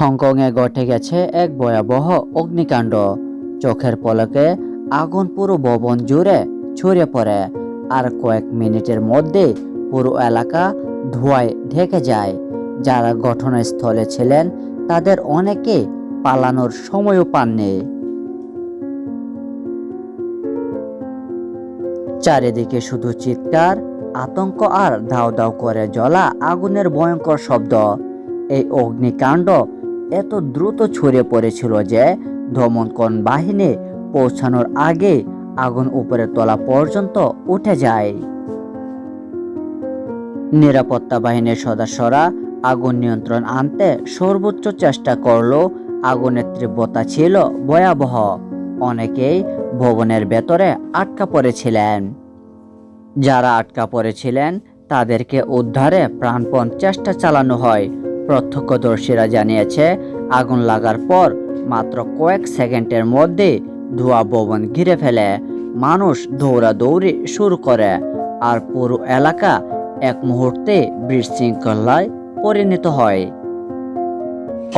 হংকংয়ে ঘটে গেছে এক ভয়াবহ অগ্নিকাণ্ড। চোখের পলকে আগুন পুরো ভবন জুড়ে ছড়িয়ে পড়ে আর কয়েক মিনিটের মধ্যে পুরো এলাকা ধোঁয়ায় ঢেকে যায়। যারা ঘটনাস্থলে ছিলেন, তাদের অনেকে পালানোর সময়ও পাননি। চারিদিকে শুধু চিৎকার, আতঙ্ক আর দাও দাও করে জ্বলা আগুনের ভয়ঙ্কর শব্দ। এই অগ্নিকাণ্ড এত দ্রুত ছড়িয়ে পড়েছিল যে দমনকন বাহিনী পৌঁছানোর আগে আগুন উপরে তলা পর্যন্ত উঠে যায়। নিরাপত্তা বাহিনীর সদস্যরা আগুন নিয়ন্ত্রণ আনতে সর্বোচ্চ চেষ্টা করলেও আগুনের তীব্রতা ছিল ভয়াবহ। অনেকেই ভবনের ভেতরে আটকা পড়েছিলেন। যারা আটকা পড়েছিলেন, তাদেরকে উদ্ধারে প্রাণপণ চেষ্টা চালানো হয়। প্রত্যক্ষদর্শীরা জানিয়েছে, আগুন লাগার পর মাত্র কয়েক সেকেন্ডের মধ্যে ধোঁয়া ভবন ঘিরে ফেলে। মানুষ দৌড়াদৌড়ি শুরু করে আর পুরো এলাকা এক মুহূর্তে বিশৃঙ্খলায় পরিণত হয়।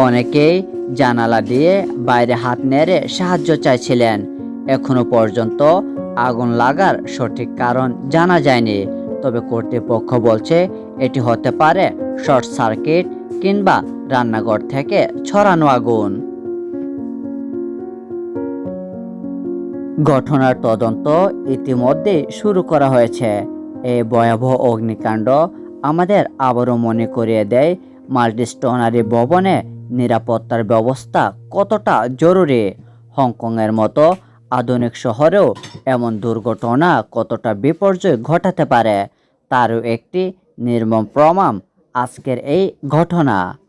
অনেকেই জানালা দিয়ে বাইরে হাত নেড়ে সাহায্য চাইছিলেন। এখনও পর্যন্ত আগুন লাগার সঠিক কারণ জানা যায়নি। তবে কর্তৃপক্ষ বলছে, এটি হতে পারে শর্ট সার্কিট কিংবা রান্নাঘর থেকে ছড়ানো আগুন। ঘটনার তদন্ত ইতিমধ্যে শুরু করা হয়েছে। এই ভয়াবহ অগ্নিকাণ্ড আমাদের আবারও মনে করিয়ে দেয় মাল্টিস্টোনারি ভবনে নিরাপত্তার ব্যবস্থা কতটা জরুরি। হংকংয়ের মতো আধুনিক শহরেও এমন দুর্ঘটনা কতটা বিপর্যয় ঘটাতে পারে, তারও একটি নির্মম প্রমাণ আজকের এই ঘটনা।